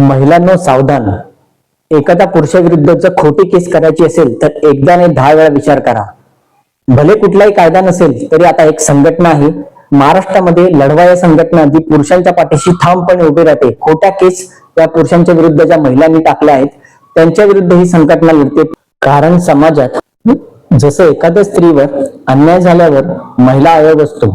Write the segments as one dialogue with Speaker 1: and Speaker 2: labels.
Speaker 1: महिलांनो सावधान. एखाद्या पुरुषाविरुद्ध जर खोटी केस करायची असेल तर एकदा नाही दहा वेळा विचार करा. भले कुठलाही कायदा नसेल तरी आता एक संघटना आहे. महाराष्ट्रामध्ये लढवा या संघटना जी पुरुषांच्या पाठीशी ठामपणे उभी राहते. खोट्या केस त्या पुरुषांच्या विरुद्ध ज्या महिलांनी टाकल्या आहेत त्यांच्या विरुद्ध ही संघटना लढते. कारण समाजात जसं एखाद्या स्त्रीवर अन्याय झाल्यावर महिला आयोग असतो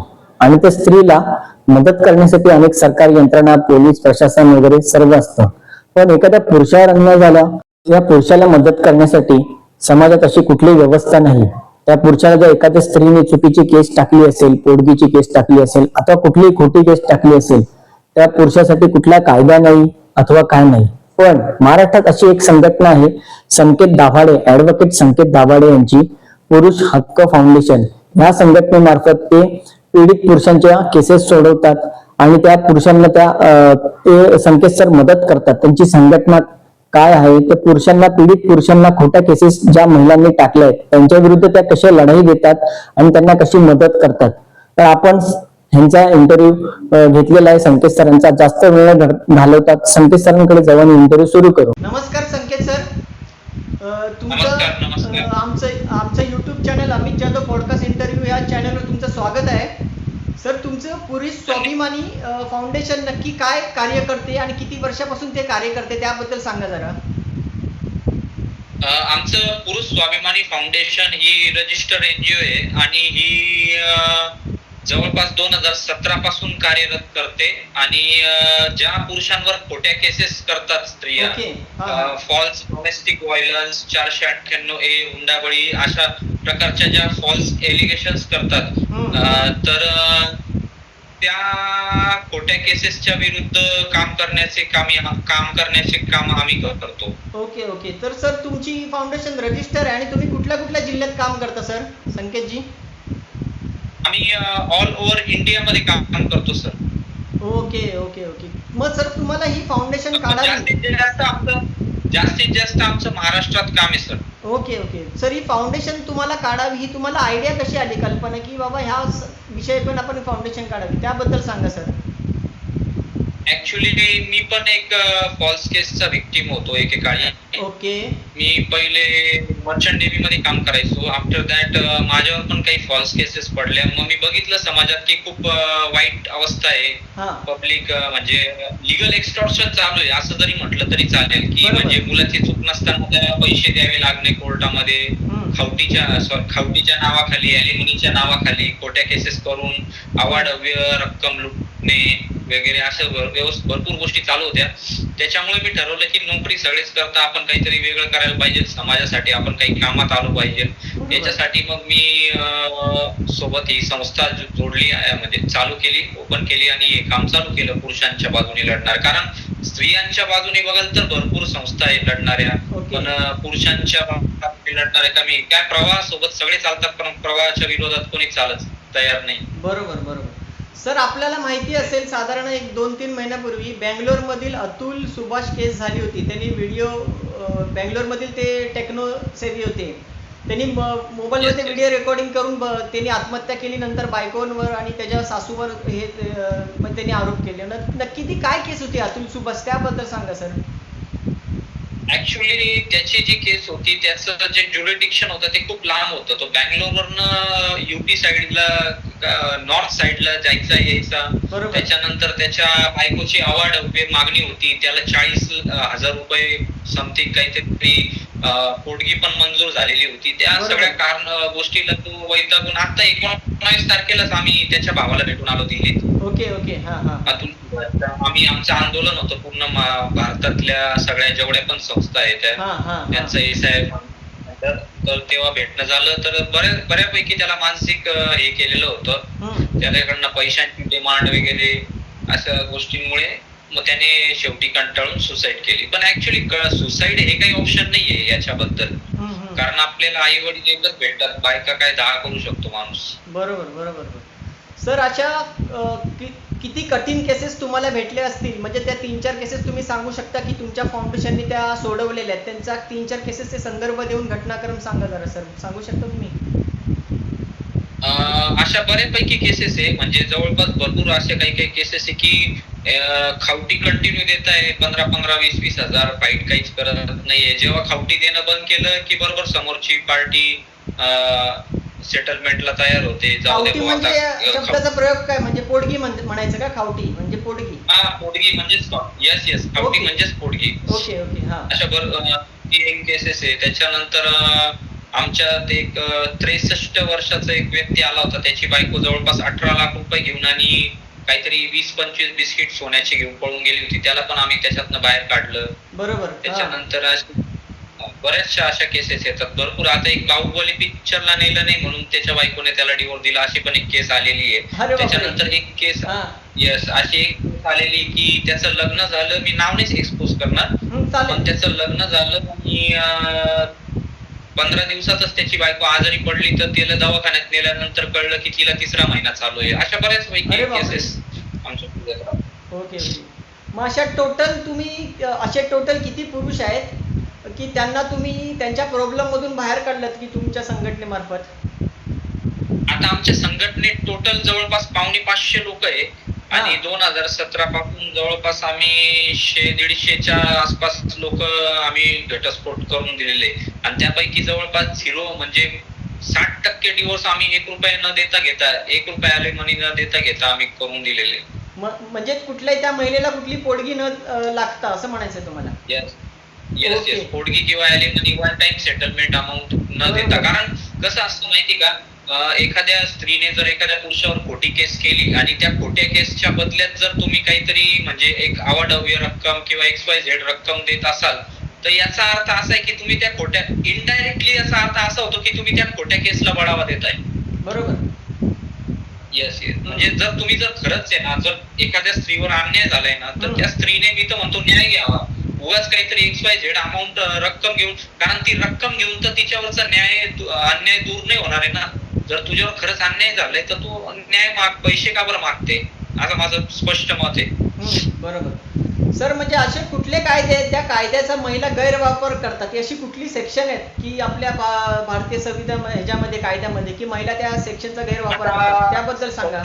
Speaker 1: आणि त्या स्त्रीला मदत करण्यासाठी अनेक सरकारी यंत्रणा पोलीस प्रशासन वगैरे सर्व असतं. पण एखाद्या पुरुषावर अन्याय झाला या पुरुषाला मदत करण्यासाठी समाजात अशी कुठलीही व्यवस्था नाही. त्या पुरुषाला जर एखाद्या स्त्रीने चुकीची केस टाकली असेल पोडगीची केस टाकली असेल अथवा कुठलीही खोटी केस टाकली असेल त्या पुरुषासाठी कुठला कायदा नाही अथवा काय नाही. पण महाराष्ट्रात अशी एक संघटना आहे संकेत दाभाडे ऍडव्होकेट संकेत दाभाडे यांची पुरुष हक्क फाउंडेशन या संघटनेमार्फत ते पीडित पुरुषांच्या केसेस सोडवतात आणि त्या पुरुषांना त्या अं, ते संकेत सर मदत करतात. त्यांची संघटना काय आहे? तर पुरुषांना पीडित पुरुषांना खोट्या केसेस ज्या महिलांनी टाकल्या आहेत त्यांच्या विरुद्ध त्या कशा लढाई देतात आणि त्यांना कशी मदत करतात? तर आपण ह्यांचा इंटरव्ह्यू घेतलेला आहे. संकेत सरांचा जास्त वेळ घालवतात. संकेत सरांकडे जाऊन इंटरव्ह्यू सुरू करू.
Speaker 2: नमस्कार संकेत सर. तुमचं आमचं आमचं YouTube channel Amit Jadhav podcast interview या चॅनलवर तुमचं स्वागत आहे सर तुमचं पुरुष स्वाभिमानी फाउंडेशन नक्की काय कार्य करते आणि किती वर्षापासून ते कार्य करते त्याबद्दल सांगा जरा.
Speaker 3: आमचं पुरुष स्वाभिमानी फाउंडेशन ही रजिस्टर एनजीओ आहे आणि ही जवळपास दोन हजार सतरा पासून कार्यरत करते आणि ज्या पुरुषांवर खोट्या केसेस करतात स्त्रिया. फॉल्स डोमेस्टिक व्हायलन्स चारशे अठ्ठ्याण्णव ए हुंडाबळी अशा प्रकारच्या ज्या फॉल्स एलिगेशन्स करतात तर त्या खोट्या केसेसच्या विरुद्ध काम करण्याचे काम काम करण्याचे काम आम्ही करतो.
Speaker 2: Okay okay. तर सर तुमची फाउंडेशन रजिस्टर आहे आणि तुम्ही कुठल्या कुठल्या जिल्ह्यात काम करता सर? संकेतजी?
Speaker 3: आम्ही ऑल ओव्हर इंडियामध्ये काम करतो सर.
Speaker 2: Okay okay okay. मग सर तुम्हाला ही फाउंडेशन काढावी
Speaker 3: जास्तीत जास्त आमचं जास्तीत जास्त आमचं महाराष्ट्रात काम आहे सर.
Speaker 2: Okay okay. सर ही फाउंडेशन तुम्हाला काढावी ही तुम्हाला आयडिया कशी आली? कल्पना की बाबा ह्या विषय पण आपण फाउंडेशन काढावी त्याबद्दल सांगा सर.
Speaker 3: ऍक्च्युली मी पण एक फॉल्स केसचा विक्टीम होतो एकेकाळी.
Speaker 2: ओके
Speaker 3: मी पहिले मर्चंट नेव्ही मध्ये काम करायचो. आफ्टर दॅट माझ्यावर पण काही फॉल्स केसेस पडल्या. मग मी बघितलं समाजात की खूप वाईट अवस्था आहे. पब्लिक म्हणजे लिगल एक्स्टॉर्शन चालू आहे. असं जरी म्हटलं तरी चालेल की. म्हणजे मुलाची चूक नसताना पैसे द्यावे लागणे कोर्टामध्ये. खावटीच्या सॉरी खावटीच्या नावाखाली अॅलिमनीच्या नावाखाली खोट्या केसेस करून अवाढव्य रक्कम लुटणे वगैरे अशा भर- व्यवस- भरपूर गोष्टी चालू होत्या. त्याच्यामुळे मी ठरवलं की नोकरी सगळेच करता आपण काहीतरी वेगळं करायला पाहिजे. समाजासाठी आपण काही कामात आलो पाहिजे. त्याच्यासाठी मग मी सोबत ही संस्था जोडली आहे, म्हणजे चालू केली ओपन केली आणि हे काम चालू केलं पुरुषांच्या बाजूने लढणार. कारण स्त्रियांच्या बाजूने बघाल तर भरपूर संस्था आहेत लढणाऱ्या. पण पुरुषांच्या बाजूने लढणाऱ्या कमी. काय प्रवाहासोबत सगळे चालतात पण प्रवाहाच्या विरोधात कोणी चालत तयार नाही.
Speaker 2: बरोबर बरोबर. सर आपल्याला माहिती असेल साधारण एक दोन तीन महिन्यापूर्वी बँगलोर मधील अतुल सुभाष केस झाली होती. त्यांनी व्हिडिओ बँगलोर मधील ते टेक्नो सेवी होते. त्यांनी
Speaker 3: yes.
Speaker 2: व्हिडिओ रेकॉर्डिंग करून त्यांनी आत्महत्या केली नंतर बायकोंवर आणि त्याच्या सासूवर हे मग त्यांनी आरोप केले. नक्की ती काय केस होती अतुल सुभाष? त्याबद्दल सांगा सर.
Speaker 3: ऍक्च्युली त्याची जी केस होती त्याचं जे ज्युरिडिक्शन होतं ते खूप लांब होतं. तो बँगलोरवरनं युपी साईडला नॉर्थ साईडला जायचा यायचा. त्याच्यानंतर त्याच्या बायकोची अवाढव्य मागणी होती. त्याला चाळीस हजार रुपये समथिंग काहीतरी पोटगी पण मंजूर झालेली होती. त्या. सगळ्या कारण गोष्टीला तो वैतागून आता एकोणीस तारखेलाच आम्ही त्याच्या भावाला भेटून आलो दिल्लीत.
Speaker 2: Okay okay. हा हा.
Speaker 3: आम्ही आमचं आंदोलन होतं पूर्ण भारतातल्या सगळ्या जेवढ्या पण संस्था आहेत त्या त्यांचं हे साहेब तर तर तेव्हा भेटणं झालं. तर बऱ्या बऱ्यापैकी त्याला मानसिक हे केलेलं होतं. त्याच्याकडनं पैशांची डिमांड वगैरे अशा गोष्टींमुळे मग त्याने शेवटी कंटाळून सुसाईड केली. पण ऍक्च्युली सुसाईड हे काही ऑप्शन नाहीये याच्याबद्दल. कारण आपल्याला आई वडील एकच भेटतात. बायका काय दहा करू शकतो माणूस.
Speaker 2: बरोबर बरोबर. सर अशा किती कठीण केसेस तुम्हाला भेटले असतील? म्हणजे त्या तीन चार केसेस तुम्ही सांगू शकता की तुमच्या फाउंडेशनने त्या सोडवलेल्या आहेत. त्यांचा तीन चार केसेसचे संदर्भ देऊन घटनाक्रम सांगा जरा सर सांगू शकता तुम्ही?
Speaker 3: अशा बऱ्यापैकी केसेस आहे. म्हणजे जवळपास भरपूर अशा काही काही केसेस आहे की खावटी कंटिन्यू देत आहे. पंधरा पंधरा वीस वीस हजार फाईट काहीच करत नाहीये. जेव्हा खावटी देणं बंद केलं की बरोबर समोरची पार्टी सेटलमेंटला तयार होते जाऊ दे
Speaker 2: खावटी
Speaker 3: बुवा
Speaker 2: म्हणजे
Speaker 3: आता,
Speaker 2: शब्दाचा प्रयोग काय? म्हणजे पोडगी म्हण- म्हणायचं का खावटी? म्हणजे पोडगी
Speaker 3: हा पोटगी म्हणजेच यस यस खावटी
Speaker 2: Okay.
Speaker 3: म्हणजेच पोटगी.
Speaker 2: ओके ओके हा.
Speaker 3: अशा बर अं, केसेस आहे. त्याच्यानंतर अं, आमच्यात एक त्रेसष्ट वर्षाचा एक व्यक्ती आला होता. त्याची बायको जवळपास अठरा लाख रुपये घेऊन आणि काहीतरी वीस पंचवीस बिस्किट सोन्याची घेऊन पळून गेली होती. त्याला पण आम्ही त्याच्यातनं बाहेर काढलं.
Speaker 2: बरोबर हा.
Speaker 3: त्याच्यानंतर अशी बऱ्याचशा अशा केसेस येतात. भरपूर. आता एक बाहुबली पिक्चरला नेलं नाही म्हणून त्याच्या बायकोने त्याला डिवोर्स दिला. अशी पण एक केस आलेली आहे. त्याच्यानंतर एक केस यस अशी एक केस आलेली की त्याचं लग्न झालं. मी नाव नाही एक्सपोज करणार. पण त्याचं लग्न झालं आणि पंधरा दिवसातच त्याची बायको आजारी पडली तर तिला दवाखान्यात नेल्यानंतर कळलं की तिला तिसरा महिना चालू आहे. अशा बऱ्याच पैकी. केसेस आमच्या.
Speaker 2: ओके मग अशा टोटल तुम्ही असे टोटल किती पुरुष आहेत? की त्यांना तुम्ही त्यांच्या प्रॉब्लेम मधून बाहेर काढलं की तुमच्या संघटनेमार्फत
Speaker 3: आता आमच्या संघटनेत टोटल जवळपास पावणे पाचशे लोक आहे. आणि. दोन हजार सतरा पासून जवळपास आम्ही शे दीडशेच्या आसपास लोक आम्ही घटस्फोट करून दिलेले. आणि त्यापैकी जवळपास झिरो म्हणजे साठ टक्के डिवोर्स आम्ही एक रुपये न देता घेता एक रुपये आले मनी न देता घेता आम्ही करून दिलेले.
Speaker 2: म्हणजे कुठल्याही त्या महिलेला कुठली पोडगी न लागता असं म्हणायचं तुम्हाला?
Speaker 3: येस येस पोडगी किंवा alimony one time settlement amount न देता. कारण कसं असतं माहिती का? एखाद्या स्त्रीने जर एखाद्या पुरुषावर खोटी केस केली आणि त्या खोट्या केसच्या बदल्यात जर तुम्ही काहीतरी म्हणजे एक अवाढव्य रक्कम किंवा एक्स वाय झेड रक्कम देत असाल तर याचा अर्थ असा आहे की तुम्ही त्या खोट्या इनडायरेक्टली याचा अर्थ असा होतो की तुम्ही त्या खोट्या केसला बढावा देताय.
Speaker 2: बरोबर.
Speaker 3: येस येस म्हणजे जर तुम्ही जर खरंच आहे ना जर एखाद्या स्त्रीवर अन्याय झालाय ना तर. त्या स्त्रीने मी तर म्हणतो न्याय घ्यावा. उगाच काहीतरी एक्स वाय झेड अमाऊंट रक्कम घेऊन कारण ती रक्कम घेऊन तर तिच्यावरचा न्याय अन्याय दूर नाही होणार आहे ना. जर तुझ्यावर खरंच अन्याय झालाय तर तू न्याय माग पैसे का बरं मागते? असं माझं स्पष्ट मत आहे.
Speaker 2: बरोबर. सर म्हणजे असे कुठले कायदे आहेत त्या कायद्याचा महिला गैरवापर करतात? अशी कुठली सेक्शन आहेत की आपल्या भारतीय संविधान ह्याच्यामध्ये कायद्यामध्ये की महिला त्या सेक्शनचा गैरवापर करतात? त्याबद्दल सांगा.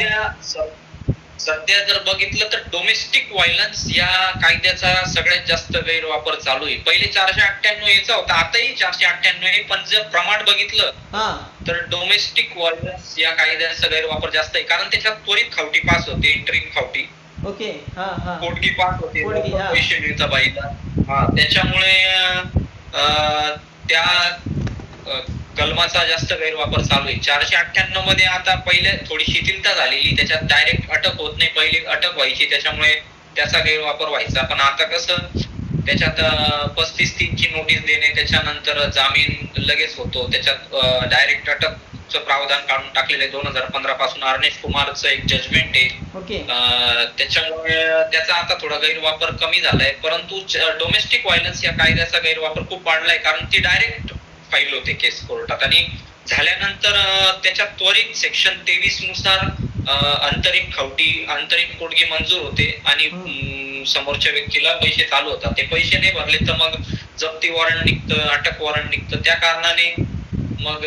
Speaker 3: सध्या जर बघितलं तर डोमेस्टिक व्हायलन्स या कायद्याचा सगळ्यात जास्त गैरवापर चालू आहे. पहिले चारशे अठ्ठ्याण्णव याचा होता आताही चारशे अठ्ठ्याण्णव आहे पण जर प्रमाण बघितलं तर डोमेस्टिक व्हायलन्स या कायद्याचा गैरवापर जास्त आहे. कारण त्याच्यात त्वरित खावटी पास होते इंटरिम खावटी.
Speaker 2: ओके
Speaker 3: पोटगी पास होते त्याच्यामुळे त्या कलमाचा जास्त गैरवापर चालू आहे. चारशे अठ्ठ्याण्णवमध्ये आता पहिले थोडी शिथिलता झालेली त्याच्यात डायरेक्ट अटक होत नाही. पहिले अटक व्हायची त्याच्यामुळे त्याचा गैरवापर व्हायचा. पण आता कसं त्याच्यात पस्तीस तीनची नोटीस देणे त्याच्यानंतर जामीन लगेच होतो. त्याच्यात डायरेक्ट अटकचं प्रावधान काढून टाकलेलं आहे. दोन हजार पंधरा पासून अर्नेश कुमारचं एक जजमेंट आहे. त्याच्यामुळे त्याचा आता थोडा गैरवापर कमी झालाय. परंतु डोमेस्टिक व्हायलन्स या कायद्याचा गैरवापर खूप वाढलाय. कारण ती डायरेक्ट फाईल होते केस कोर्टात. आणि झाल्यानंतर अं, त्याच्यात त्वरित सेक्शन तेवीसनुसार अंतरिम खावटी अंतरिम कोडगी मंजूर होते आणि समोरच्या व्यक्तीला पैसे चालू होतात. ते पैसे नाही भरले तर मग जप्ती वॉरंट निघतं अटक वॉरंट निघतं. त्या कारणाने मग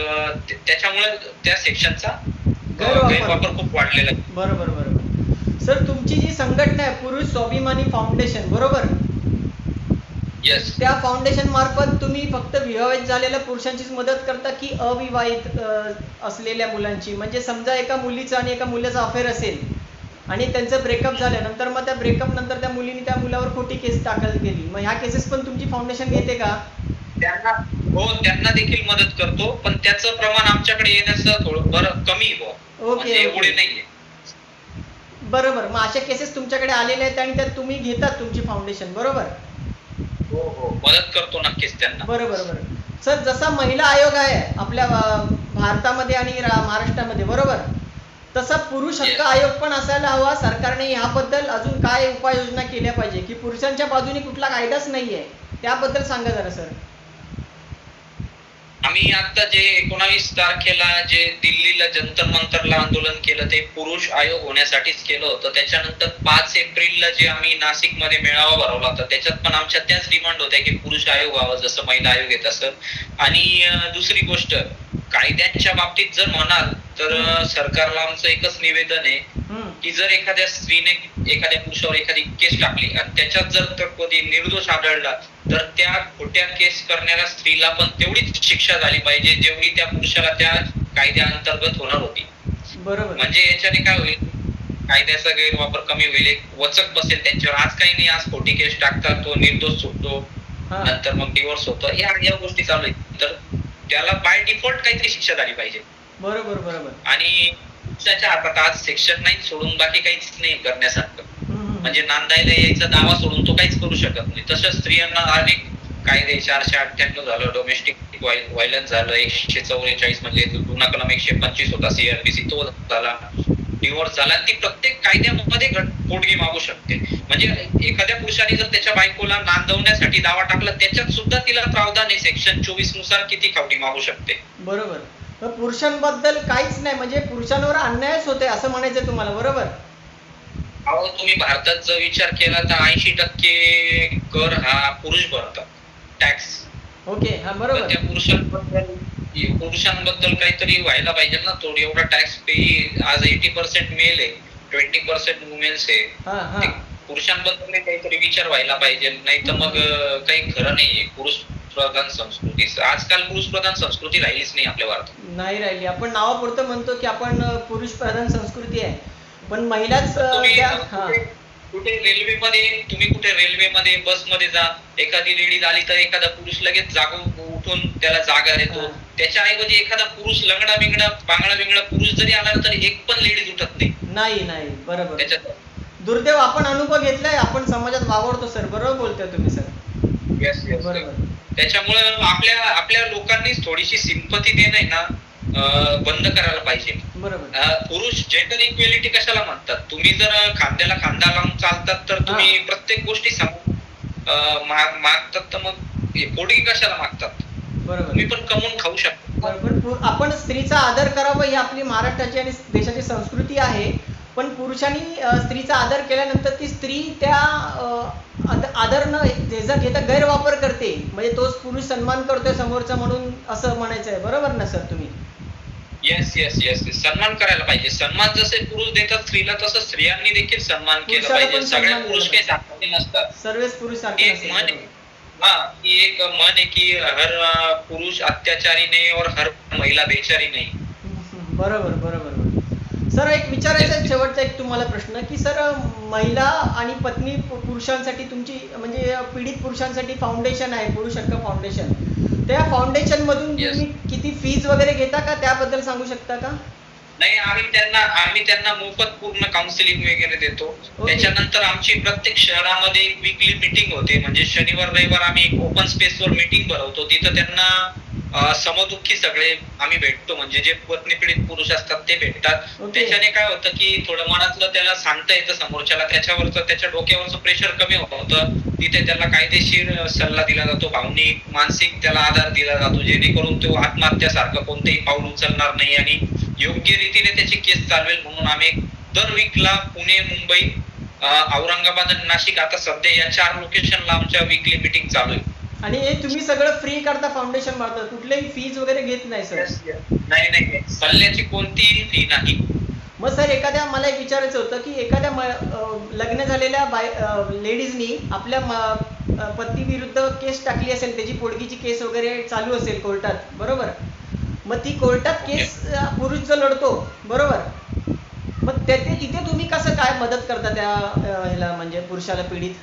Speaker 3: त्याच्यामुळे त्या सेक्शनचा
Speaker 2: गैरवापर.
Speaker 3: खूप वाढलेला आहे.
Speaker 2: बरोबर बरोबर. सर तुमची जी संघटना आहे पुरुष स्वाभिमानी फाउंडेशन बरोबर?
Speaker 3: येस
Speaker 2: त्या फाउंडेशन मार्फत तुम्ही फक्त विवाहित झालेल्या पुरुषांचीच मदत करता की अविवाहित असलेल्या मुलांची? म्हणजे समजा एका मुलीचं आणि एका मुलाचा अफेअर असेल आणि त्यांचं ब्रेकअप झालं नंतर मग त्या ब्रेकअप नंतर त्या मुलीने त्या मुलावर खोटी केस दाखल केली. मग ह्या केसेस पण तुमची फाउंडेशन घेते का?
Speaker 3: त्यांना हो त्यांना देखील मदत करतो पण त्याचं प्रमाण आमच्याकडे येण्याचं थोडं बरं कमी आहे बुवा.
Speaker 2: ओके,
Speaker 3: म्हणजे एवढे. नाहीये.
Speaker 2: बरोबर. मग अशा केसेस तुमच्याकडे आलेल्या आहेत आणि त्यात तुम्ही घेतात तुमची फाउंडेशन बरोबर?
Speaker 3: हो हो मदत करतो नक्कीच त्यांना.
Speaker 2: बरोबर बरोबर सर जसा महिला आयोग आहे आपल्या भारतामध्ये आणि महाराष्ट्रामध्ये बरोबर? तसा पुरुष हक्क. आयोग पण असायला हवा सरकारने ह्याबद्दल अजून काय उपाययोजना केल्या पाहिजे? की पुरुषांच्या बाजूने कुठला कायदाच नाहीये. त्याबद्दल सांगा जरा सर.
Speaker 3: आम्ही आता जे एकोणावीस तारखेला जे दिल्लीला जंतर मंतरला आंदोलन केलं ते पुरुष आयोग होण्यासाठीच केलं होतं. त्याच्यानंतर पाच एप्रिलला जे आम्ही नाशिकमध्ये मेळावा भरवला होता त्याच्यात पण आमच्या त्याच डिमांड होत्या की पुरुष आयोग व्हावं जसं महिला आयोग आहे तसं आणि दुसरी गोष्ट कायद्यांच्या बाबतीत जर म्हणाल तर सरकारला आमचं एकच निवेदन आहे. की जर एखाद्या स्त्रीने एखाद्या पुरुषावर एखादी केस टाकली आणि त्याच्यात जर तर कधी निर्दोष आढळला तर त्या खोट्या केस करणाऱ्या स्त्रीला पण तेवढीच शिक्षा झाली पाहिजे जेवढी त्या पुरुषाला त्या कायद्याअंतर्गत होणार होती.
Speaker 2: बरोबर.
Speaker 3: म्हणजे याच्याने काय होईल? कायद्याचा गैरवापर कमी होईल एक वचक बसेल त्यांच्यावर. आज काही नाही आज खोटी केस टाकतात तो निर्दोष सुटतो नंतर मग डिवोर्स होतो. या या गोष्टी चालू आहेत. तर त्याला बाय डिफॉल्ट काहीतरी शिक्षा झाली पाहिजे.
Speaker 2: बरोबर बरोबर.
Speaker 3: आणि त्याच्या हातात आज सेक्शन नाईन सोडून बाकी काहीच नाही करण्यासारखं. म्हणजे नांदायला यायचा दावा सोडून तो काहीच करू शकत नाही. तसंच स्त्रियांना अनेक कायदे चारशे अठ्ठ्याण्णव झालं डोमेस्टिक व्हायलन्स झालं एकशे चौवेचाळीस म्हणजे गुन्हा कलम एकशे पंचवीस होता सीआरपीसी तो झाला. डिवोर्स झाला ती प्रत्येक कायद्यामध्ये पोटगी मागू शकते. म्हणजे एखाद्या पुरुषाने जर त्याच्या बायकोला नांदवण्यासाठी दावा टाकला त्याच्यात सुद्धा तिला प्रावधान आहे सेक्शन चोवीसनुसार किती खावटी मागू शकते.
Speaker 2: बरोबर. तर पुरुषांबद्दल काहीच नाही म्हणजे पुरुषांवर अन्यायच होते असं म्हणायचं तुम्हाला बरोबर?
Speaker 3: अहो तुम्ही भारतात जर विचार केला तर ऐंशी टक्के कर हा पुरुष भरतात टॅक्स
Speaker 2: ओके हा बरोबर.
Speaker 3: त्या पुरुषांबद्दल पुरुषांबद्दल काहीतरी व्हायला पाहिजे ना. थोडी एवढा टॅक्स पे आज एटी पर्सेंट मेल आहे ट्वेंटी पर्सेंट वुमेन्स आहे. ते पुरुषांबद्दल काहीतरी विचार व्हायला पाहिजे. नाही तर मग काही खरं नाहीये. पुरुष प्रधान संस्कृती. आजकाल पुरुष प्रधान संस्कृती राहिलीच नाही आपल्या भारतात.
Speaker 2: नाही राहिली. आपण नावापुरतं म्हणतो की आपण पुरुष प्रधान संस्कृती आहे. पण महिलाच
Speaker 3: कुठे- कुठे रेल्वेमध्ये तुम्ही कुठे रेल्वेमध्ये बसमध्ये जा. एखादी लेडीज आली तर एखादा पुरुष लगेच जागो उठून त्याला जागा देतो. त्याच्या ऐवजी एखादा पुरुष लंगडा बिंगडा बांगडा बिंगडा पुरुष जरी आला तर एक पण लेडीज उठत नाही.
Speaker 2: नाही नाही. बरोबर.
Speaker 3: त्याच्यात
Speaker 2: दुर्दैव आपण अनुभव घेतलाय आपण समाजात वावरतो सर. बरोबर बोलतोय तुम्ही सर.
Speaker 3: Yes.
Speaker 2: बरोबर.
Speaker 3: त्याच्यामुळे आपल्या आपल्या लोकांनीच थोडीशी सिंपती देणं आहे ना बंद करायला पाहिजे.
Speaker 2: बरोबर.
Speaker 3: पुरुष जेंडर इक्वेलिटी कशाला म्हणतात? तुम्ही जर खांद्याला खांदा लावून चालतात तर तुम्ही प्रत्येक गोष्टी सांगू मागतात तर मग हे पोटगी कशाला मागतात?
Speaker 2: बरोबर.
Speaker 3: तुम्ही पण कमवून खाऊ शकता.
Speaker 2: आपण स्त्रीचा आदर करावा ही आपली महाराष्ट्राची आणि देशाची संस्कृती आहे. पण पुरुषांनी स्त्रीचा आदर केल्यानंतर ती स्त्री त्या आदर न त्याचा घेता गैरवापर करते. म्हणजे तोच पुरुष सन्मान करतोय समोरचा म्हणून असं म्हणायचं आहे बरोबर ना सर तुम्ही?
Speaker 3: येस येस येस सन्मान करायला पाहिजे. सन्मान जसे पुरुष देतात स्त्रीला तसं स्त्रियांनी देखील सन्मान केला पाहिजे. सगळे
Speaker 2: सन्मान
Speaker 3: पुरुष काही सारखे नसतात
Speaker 2: सर्वच पुरुष सारखे
Speaker 3: हा एक म्हण आहे की हर पुरुष अत्याचारी नाही और हर महिला बेचारी नाही.
Speaker 2: बरोबर बरोबर सर एक विचारायचा शेवटचा एक तुम्हाला प्रश्न की सर महिला आणि पत्नी पुरुषांसाठी तुमची म्हणजे पीडित पुरुषांसाठी फाउंडेशन आहे पुरुष हक्क फाउंडेशन त्या फाउंडेशन मधून
Speaker 3: Yes.
Speaker 2: तुम्ही किती फीज वगैरे घेता का? त्याबद्दल सांगू शकता का?
Speaker 3: नाही आम्ही त्यांना आम्ही त्यांना मोफत पूर्ण काउन्सिलिंग वगैरे देतो. त्याच्यानंतर आमची प्रत्येक शहरामध्ये एक विकली मिटिंग होते. म्हणजे शनिवार रविवार आम्ही एक ओपन स्पेसवर मिटिंग भरवतो. तिथं त्यांना समदुःखी सगळे आम्ही भेटतो. म्हणजे जे पत्नी पीडित पुरुष असतात ते भेटतात. त्याच्याने काय होतं की थोडं मनातलं त्याला सांगता येतं समोरच्याला. त्याच्यावरचं त्याच्या डोक्यावरचं प्रेशर कमी होतं तिथे त्याला कायदेशीर सल्ला दिला जातो. भावनिक मानसिक त्याला आधार दिला जातो. जेणेकरून तो आत्महत्यासारखं कोणतेही पाऊल उचलणार नाही आणि योग्य रीतीने त्याची केस चालवेल म्हणून आम्ही दर वीकला पुणे मुंबई औरंगाबाद आणि नाशिक आता सध्या या चार लोकेशनला आमच्या वीकली मिटिंग चालू आहे.
Speaker 2: आणि हे तुम्ही सगळं फ्री करता फाउंडेशन मार्फत कुठलेही फीज वगैरे घेत नाही सर
Speaker 3: नाही नाही सल्ल्याची कोणतीही फी नाही.
Speaker 2: मग सर एखाद्या मला एक विचारायचं होतं की एखाद्या लग्न झालेल्या बाय लेडीजनी आपल्या पती विरुद्ध केस टाकली असेल त्याची पोडगीची केस वगैरे चालू असेल कोर्टात बरोबर? मग ती कोर्टात केस पुरुष लढतो बरोबर? मग ते तिथे तुम्ही कसं काय मदत करता त्या ह्याला म्हणजे पुरुषाला पीडित?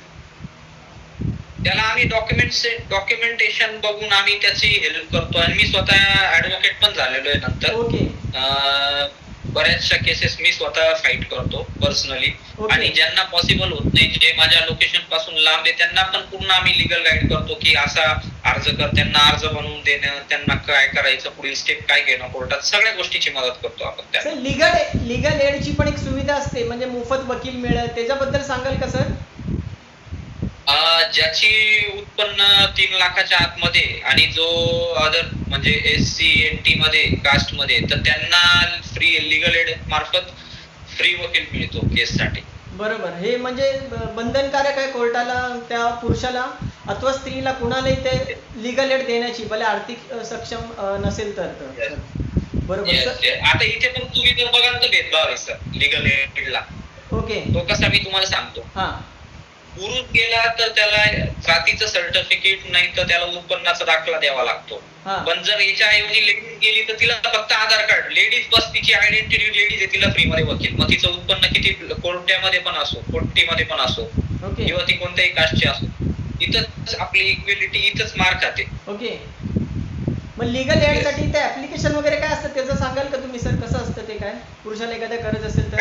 Speaker 3: त्याला आम्ही डॉक्युमेंट डॉक्युमेंटेशन बघून आम्ही त्याची हेल्प करतो. आणि मी स्वतः ऍडव्होकेट पण झालेलो आहे नंतर.
Speaker 2: ओके.
Speaker 3: अं, बऱ्याचशा केसेस मी स्वतः फाईट करतो पर्सनली. आणि ज्यांना पॉसिबल होत नाही जे माझ्या लोकेशनपासून लांब आहे त्यांना पण पूर्ण आम्ही लिगल गाईड करतो की असा अर्ज कर त्यांना अर्ज बनवून देणं त्यांना काय करायचं पुढील स्टेप काय घेणं कोर्टात सगळ्या गोष्टीची मदत करतो आपण त्या
Speaker 2: लिगल लिगल एडची पण एक सुविधा असते म्हणजे मोफत वकील मिळत त्याच्याबद्दल सांगाल का सर?
Speaker 3: ज्याची उत्पन्न तीन लाखाच्या आतमध्ये आणि जो अदर म्हणजे एस सी एन टी मध्ये कास्टमध्ये तर त्यांना फ्री लिगल एड मार्फत फ्री वकील मिळतो केससाठी
Speaker 2: बरोबर. हे म्हणजे बंधनकारक आहे कोर्टाला त्या पुरुषाला अथवा स्त्रीला कुणालाही ते लिगल एड देण्याची भले आर्थिक सक्षम नसेल तर. बरोबर.
Speaker 3: आता इथे पण तुम्ही जर बघाल तर भेदभाव आहे सर लिगल एडला
Speaker 2: ओके
Speaker 3: तो कसा मी तुम्हाला सांगतो.
Speaker 2: हा.
Speaker 3: पुरुष गेला तर त्याला जातीचं सर्टिफिकेट नाही तर त्याला उत्पन्नाचा दाखला द्यावा लागतो. पण जर याच्या ऐवजी लेडीज गेली तर तिला फक्त आधार कार्ड लेडीज बस तिची आयडेंटिटी लेडीज आहे तिला फ्री मध्ये वकील. मग तिचं उत्पन्न किती कोर्ट्यामध्ये पण असो कोर्टीमध्ये पण असो किंवा ती कोणत्याही कास्टची असो. इथंच आपली इक्वेलिटी इथंच मार खाते
Speaker 2: ओके. मग लिगल एडसाठी ते ऍप्लिकेशन वगैरे काय असतं? त्याचं सांगाल का तुम्ही सर कसं असतं ते काय? पुरुषाला एखाद्या गरज असेल तर?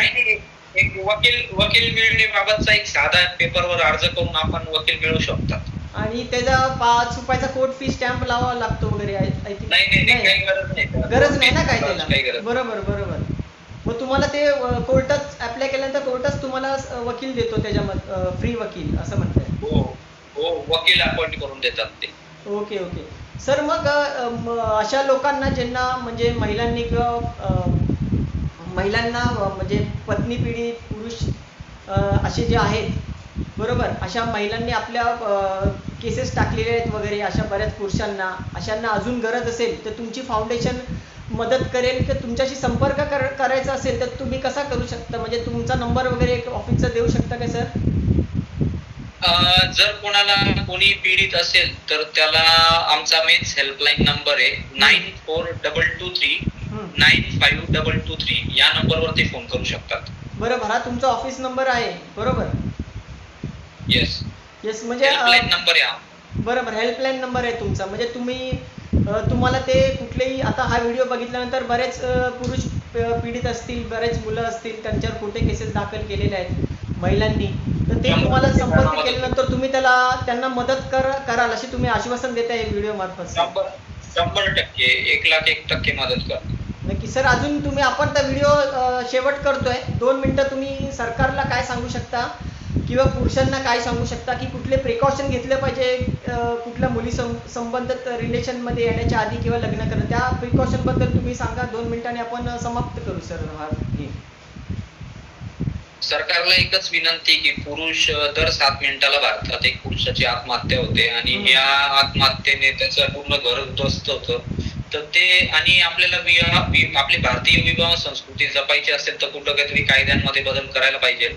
Speaker 3: एक वकील वकील मिळण्याबाबतचा एक साधा पेपरवर अर्ज करून आपण वकील मिळू शकतात.
Speaker 2: आणि त्याचा पाच रुपयाचा कोर्ट फी स्टॅम्प लावावा लागतो वगैरे
Speaker 3: नाही नाही नाही काही गरज नाही. त्याला.
Speaker 2: गरज नाही ना काय
Speaker 3: काही
Speaker 2: त्याला?
Speaker 3: गरज
Speaker 2: बरोबर बरोबर. मग तुम्हाला ते कोर्टात अप्लाय केल्यानंतर कोर्टच तुम्हाला अ, वकील देतो त्याच्यामध्ये फ्री वकील असं म्हणताय.
Speaker 3: हो हो वकील अपॉइंट करून देतात ते.
Speaker 2: Okay okay. सर मग अ, म, अशा लोकांना ज्यांना म्हणजे महिलांनी किंवा अ, महिलांना म्हणजे पत्नी पिढी पुरुष असे जे आहेत बरोबर? अशा महिलांनी आपल्या केसेस टाकलेले आहेत वगैरे अशा बऱ्याच पुरुषांना. अशांना अजून गरज असेल तर तुमची फाउंडेशन मदत करेल की तुमच्याशी संपर्क कर करायचा असेल तर तुम्ही कसा करू शकता? म्हणजे तुमचा नंबर वगैरे एक ऑफिसचा देऊ शकता का सर
Speaker 3: जर कोणाला कोणी पीडित असेल तर त्याला आमचा मेन्स हेल्पलाईन नंबर आहे nine four double two three nine five double two three या नंबरवर ते फोन करू शकतात
Speaker 2: बरोबर हा तुमचा ऑफिस नंबर आहे बरोबर
Speaker 3: येस
Speaker 2: येस म्हणजे अ,
Speaker 3: हेल्पलाईन नंबर आहे
Speaker 2: बरोबर हेल्पलाईन नंबर आहे तुमचा म्हणजे तुम्ही अ, तुम्हाला ते कुठलेही आता हा व्हिडिओ बघितल्यानंतर बरेच अ, पुरुष प- पीडित असतील बरेच मुलं असतील त्यांच्यावर खोटे केसेस दाखल केलेले आहेत महिलांनी तर ते
Speaker 3: त्यामुळे
Speaker 2: तुम्हाला
Speaker 3: ते
Speaker 2: संपर्क केल्यानंतर तुम्ही त्याला त्यांना मदत कर कराल अशी तुम्ही आश्वासन देताय व्हिडिओ मार्फत सर.
Speaker 3: शंभर शंभर टक्के एक लाख एक टक्के मदत कर
Speaker 2: नक्की सर अजून तुम्ही आपण त्या व्हिडिओ शेवट करतोय. दोन मिनिटं तुम्ही सरकारला काय सांगू शकता? किंवा पुरुषांना काय सांगू शकता? की कुठले प्रिकॉशन घेतले पाहिजे कुठल्या मुली सं संबंधित रिलेशनमध्ये येण्याच्या आधी किंवा लग्न करणं? त्या प्रिकॉशनबद्दल तुम्ही सांगा. दोन मिनिटांनी आपण समाप्त करू सर. हा
Speaker 3: सरकारला एकच विनंती की पुरुष दर सात मिनिटाला भारतात एक पुरुषाची आत्महत्या होते आणि. या आत्महत्येने त्याचं पूर्ण घर उद्ध्वस्त होतं. तर ते आणि आपल्याला विवाह आपली भारतीय विवाह संस्कृती जपायची असेल तर कुठं काहीतरी कायद्यांमध्ये बदल करायला पाहिजे.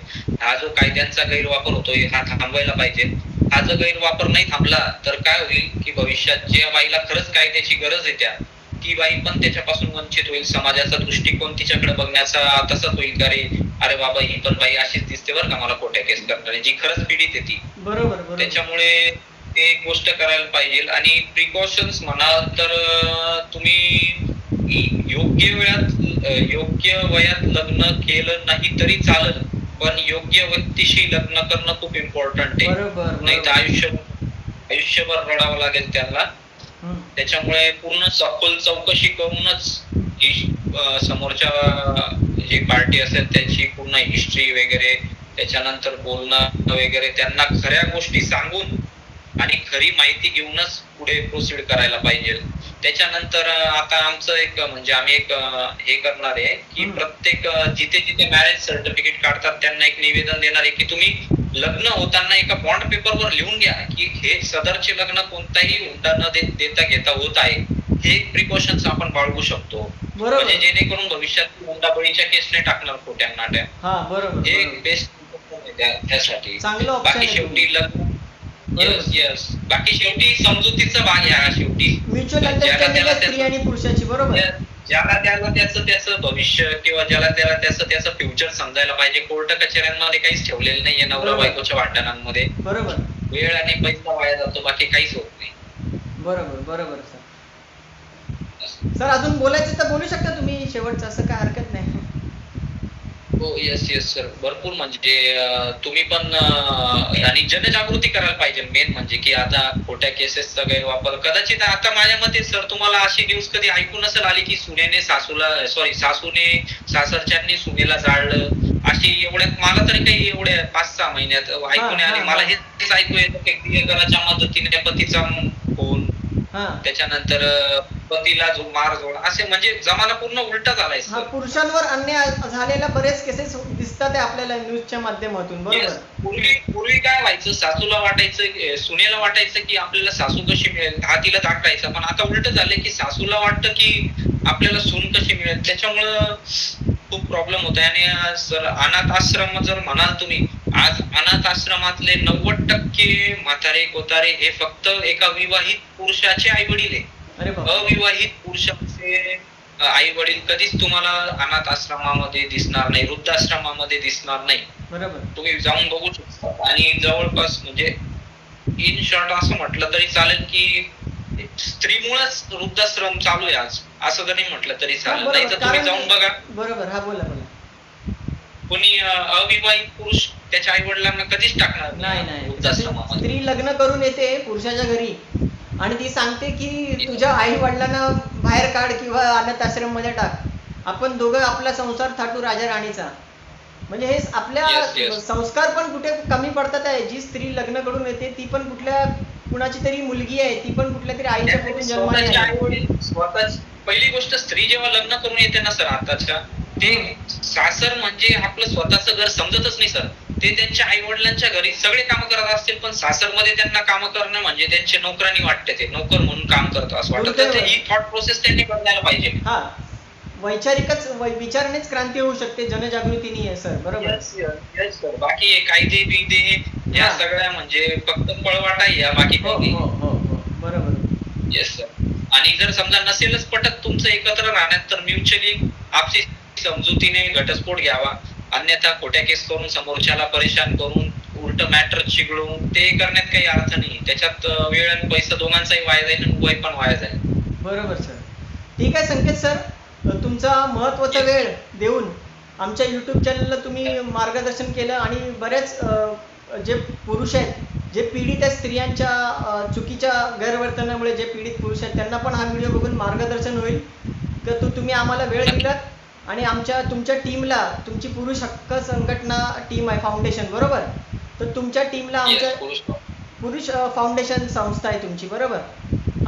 Speaker 3: हा जो कायद्यांचा गैरवापर होतोय हा थांबवायला पाहिजे. हा जर गैरवापर नाही थांबला तर काय होईल की भविष्यात ज्या बाईला खरंच कायद्याची गरज आहे त्या ती बाई पण त्याच्यापासून वंचित होईल. समाजाचा दृष्टिकोन तिच्याकडे बघण्याचा तसाच होईल का रे? अरे बाबा ही पण बाई अशीच दिसते बरं का मला खोट्या केस करणारी जी खरंच पीडित आहे ती.
Speaker 2: बरोबर.
Speaker 3: त्याच्यामुळे ते एक गोष्ट करायला पाहिजे आणि प्रिकॉशन्स म्हणाल तर तुम्ही योग्य वेळात योग्य वयात लग्न केलं नाही तरी चालेल पण योग्य व्यक्तीशी लग्न करणं खूप इम्पॉर्टंट आहे नाही तर. आयुष्य आयुष्यभर रडावं लागेल त्यांना. त्याच्यामुळे पूर्ण सखोल चौकशी करूनच ही समोरच्या जी पार्टी असेल त्याची पूर्ण हिस्ट्री वगैरे त्याच्यानंतर बोलणं वगैरे त्यांना खऱ्या गोष्टी सांगून आणि खरी माहिती घेऊनच पुढे प्रोसीड करायला पाहिजे त्याच्यानंतर आता आमचं एक म्हणजे आम्ही एक हे करणार आहे की. प्रत्येक जिथे जिथे मॅरेज सर्टिफिकेट काढतात त्यांना एक निवेदन देणार आहे की तुम्ही लग्न होताना एका बॉन्ड पेपरवर लिहून घ्या की हे सदरचे लग्न कोणताही हुंडा न देता घेता होत आहे हे प्रिकॉशन्स आपण बाळगू शकतो म्हणजे जेणेकरून भविष्यात हुंडाबळीच्या केस नाही टाकणार खोट्या नाट्या
Speaker 2: हा.
Speaker 3: बेस्ट त्यासाठी बाकी. शेवटी लग्न. येस येस बाकी शेवटी समजुतीचा भाग आहे हा शेवटी.
Speaker 2: म्युच्युअल अंडरस्टँडिंग स्त्री आणि पुरुषाची बरोबर?
Speaker 3: ज्या- ज्याला त्याला त्याचं त्याचं भविष्य किंवा ज्याला त्याला त्याचं त्याचं फ्युचर समजायला पाहिजे. कोर्ट कचेऱ्यांमध्ये काहीच ठेवलेलं नाहीये नवरा
Speaker 2: बरोबर.
Speaker 3: बायकोच्या भांडणांमध्ये.
Speaker 2: बरोबर.
Speaker 3: वेळ आणि पैसा वाया जातो बाकी काहीच होत नाही.
Speaker 2: बरोबर बरोबर सर. सर अजून बोलायचं तर बोलू शकता तुम्ही शेवटचं? असं काय हरकत नाही.
Speaker 3: हो येस येस सर भरपूर म्हणजे तुम्ही पण आणि जनजागृती करायला पाहिजे. मेन म्हणजे की आता खोट्या केसेसचा गैरवापर. कदाचित आता माझ्या मते सर तुम्हाला अशी न्यूज कधी ऐकून नसेल आली की सुनेने सासूला सॉरी सासूने सासरच्यांनी सुनेला जाळलं? अशी एवढ्यात मला तरी काही एवढ्या पाच सहा महिन्यात ऐकून
Speaker 2: हा,
Speaker 3: मला
Speaker 2: हा.
Speaker 3: हेच ऐकू येतं की प्रियकराच्या मदतीने पतीचा फोन त्याच्यानंतर पतीला जो मार जोड असे म्हणजे जमाना पूर्ण उलटा झालाय
Speaker 2: हा पुरुषांवर अन्याय झालेल्या बरेच केसेस दिसतात आपल्याला न्यूजच्या माध्यमातून. बरोबर?
Speaker 3: पूर्वी पूर्वी काय व्हायचं सासूला वाटायचं सुनेला वाटायचं की आपल्याला सासू कशी मिळेल हा तिला दाखवायचा पण आता उलट झालंय की सासूला वाटतं की आपल्याला सून कशी मिळेल. त्याच्यामुळं खूप प्रॉब्लेम होत आहे आणि अनाथ आश्रम जर म्हणाल तुम्ही आज अनाथ आश्रमातले नव्वद टक्के म्हातारे कोतारे हे फक्त एका विवाहित पुरुषाचे आई वडील आहे अविवाहित पुरुषाचे आई वडील कधीच तुम्हाला अनाथ आश्रमामध्ये दिसणार नाही वृद्धाश्रमामध्ये दिसणार नाही.
Speaker 2: बरोबर.
Speaker 3: तुम्ही जाऊन बघू शकता. आणि जवळपास म्हणजे इन शॉर्ट असं म्हटलं तरी चालेल की स्त्रीमुळेच वृद्धाश्रम चालू आहे आज. असं जरी म्हटलं तरी चालेल. नाही तर तुम्ही जाऊन बघा.
Speaker 2: बरोबर. हा बोला बोला.
Speaker 3: कोणी अविवाहित पुरुष त्याच्या आई वडिलांना कधीच टाकणार
Speaker 2: नाही. नाही स्त्री लग्न करून येते पुरुषाच्या घरी आणि ती सांगते की तुझ्या आई वडिलांना बाहेर काढ किंवा अनाथ आश्रममध्ये टाक. आपण दोघं आपला संसार थाटू राजा राणीचा. म्हणजे हे आपल्या
Speaker 3: Yes, yes.
Speaker 2: संस्कार पण कुठे कमी पडतात आहे. जी स्त्री लग्न करून येते ती पण कुठल्या कुणाची तरी मुलगी आहे ती पण कुठल्या तरी आईच्या पोटून
Speaker 3: स्वतःच पहिली गोष्ट स्त्री जेव्हा लग्न करून येते ना सर आताच्या ते सासर म्हणजे आपलं स्वतःचं घर समजतच नाही सर. ते त्यांच्या आई वडिलांच्या घरी सगळे काम करत असतील पण सासरमध्ये त्यांना काम करणं म्हणजे त्यांचे नोकरांनी वाटते ते. नोकर म्हणून काम करतो असं वाटतं. ही थॉट प्रोसेस त्यांनी बदलायला पाहिजे.
Speaker 2: हा. वैचारिकच वै- विचारानेच क्रांती होऊ शकते जनजागृतीने आहे सर. बरोबर.
Speaker 3: बाकी कायदे बिदे या. सगळ्या म्हणजे फक्त पळवाटा या बाकी
Speaker 2: हो हो हो हो. बरोबर.
Speaker 3: येस सर आणि जर समजा नसेलच पटत तुमचं एकत्र राहण्यात तर म्युच्युअली आपसी समजुतीने घटस्फोट घ्यावा. अन्यथा खोट्या केस करून समोरच्याला परेशान करून उलट मॅटर चिघळून ते करण्यात काही अर्थ नाही त्याच्यात वेळ आणि पैसा दोघांचाही वाया जाईल आणि वय पण वाया जाईल.
Speaker 2: बरोबर सर. ठीक आहे संकेत सर. तुमचा महत्त्वाचा वेळ देऊन आमच्या युट्यूब चॅनलला तुम्ही मार्गदर्शन केलं आणि बऱ्याच जे पुरुष आहेत जे पीडित आहेत स्त्रियांच्या चुकीच्या गैरवर्तनामुळे जे पीडित पुरुष आहेत त्यांना पण हा व्हिडिओ बघून मार्गदर्शन होईल. तर तू तुम्ही आम्हाला वेळ दिलात. आणि आमच्या तुमच्या टीमला तुमची पुरुष हक्क संघटना टीम आहे फाउंडेशन बरोबर? तर तुमच्या टीमला आमच्या
Speaker 3: पुरुष
Speaker 2: फाउंडेशन संस्था आहे तुमची बरोबर?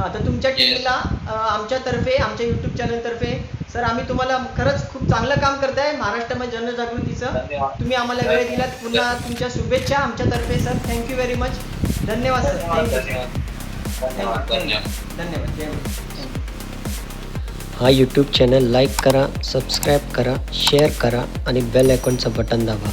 Speaker 2: हां तर तुमच्या. टीमला आमच्यातर्फे आमच्या यूट्यूब चॅनलतर्फे सर आम्ही तुम्हाला खरंच खूप चांगलं काम करताय. महाराष्ट्रामध्ये जनजागृतीचं. तुम्ही आम्हाला वेळ दिलात. पुन्हा तुमच्या शुभेच्छा आमच्यातर्फे sir. Thank you very much धन्यवाद सर.
Speaker 3: धन्यवाद
Speaker 2: थँक्यू
Speaker 3: धन्यवाद. धन्यवाद.
Speaker 2: जय.
Speaker 4: हा यूट्यूब चॅनल लाईक करा सबस्क्राईब करा शेअर करा आणि बेल आयकॉनचं बटन दाबा.